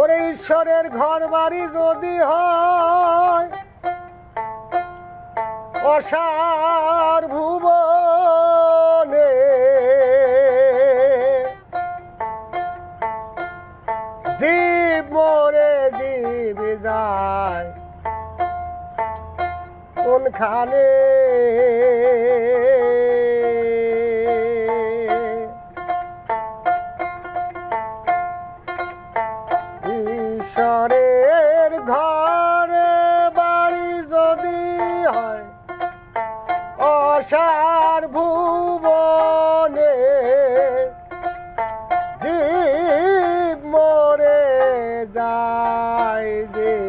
ওরে ঈশ্বরের ঘর বাড়ি যদি হয় অসার ভুবনে জীব মরে জীব যায় কোনখানে অসার ভুবনে জীব মরে যায় যে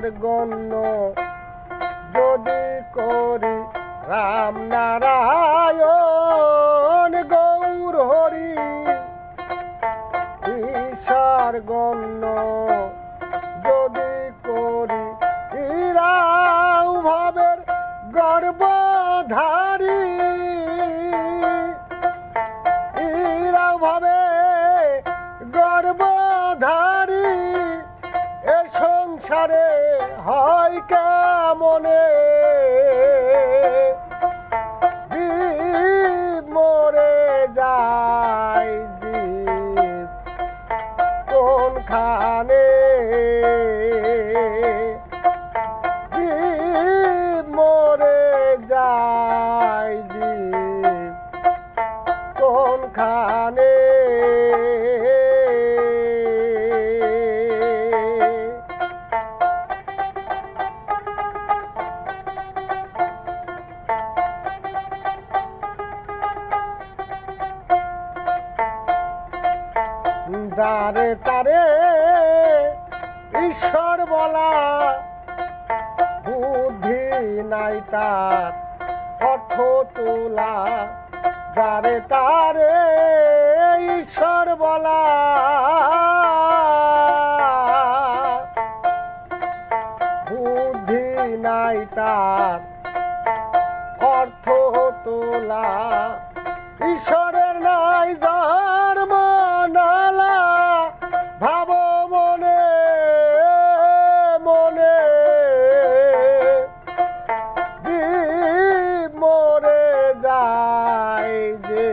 ঈশ্বর গণ্য। যদি করি রাম নারায়ণ, গৌর হরি ঈশ্বর গণ্য। যদি করি ইরাও ভাবের গর্বধারী, ইরাও ভাবে সংসারে হয় কেমনে? জীব মরে যায় জীব কোনখানে? জীব মরে যায় জীব কোনখানে? যারে তারে ঈশ্বর বলা বুদ্ধি নাই তার, অর্থ তোলা যারে তারে ঈশ্বর বলা। বুদ্ধি নাই তার, অর্থ তোলা, ঈশ্বরের নাই যার। যে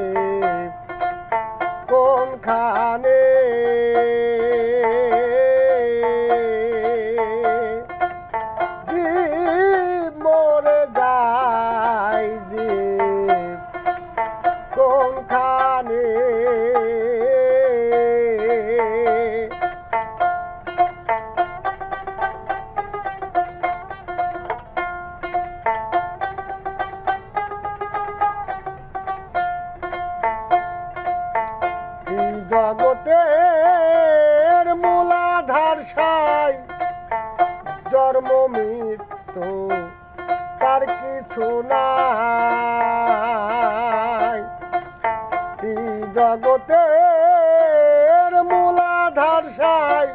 জগতের মূলাধার সাই। জন্ম, মৃত্যু, তার কিছু নাই। এই জগতের মূলাধার সাই।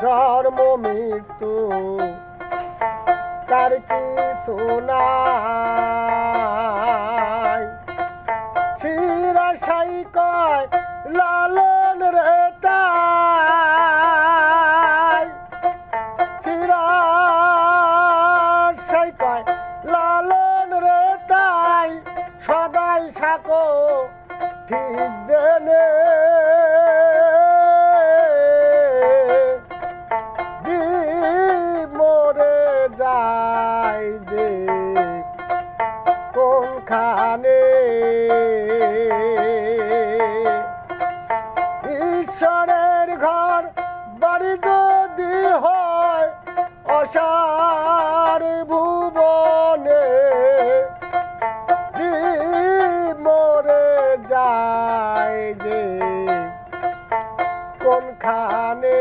জন্ম, মৃত্যু, তার কিছু নাই। লালন রে তাই। শিরা সাই কয় লালন রে তাই। সদাই সাকো ঠিক জেনে বাড়ি যদি হয় অসার ভুবনে জি মরে যায় যে কোনখানে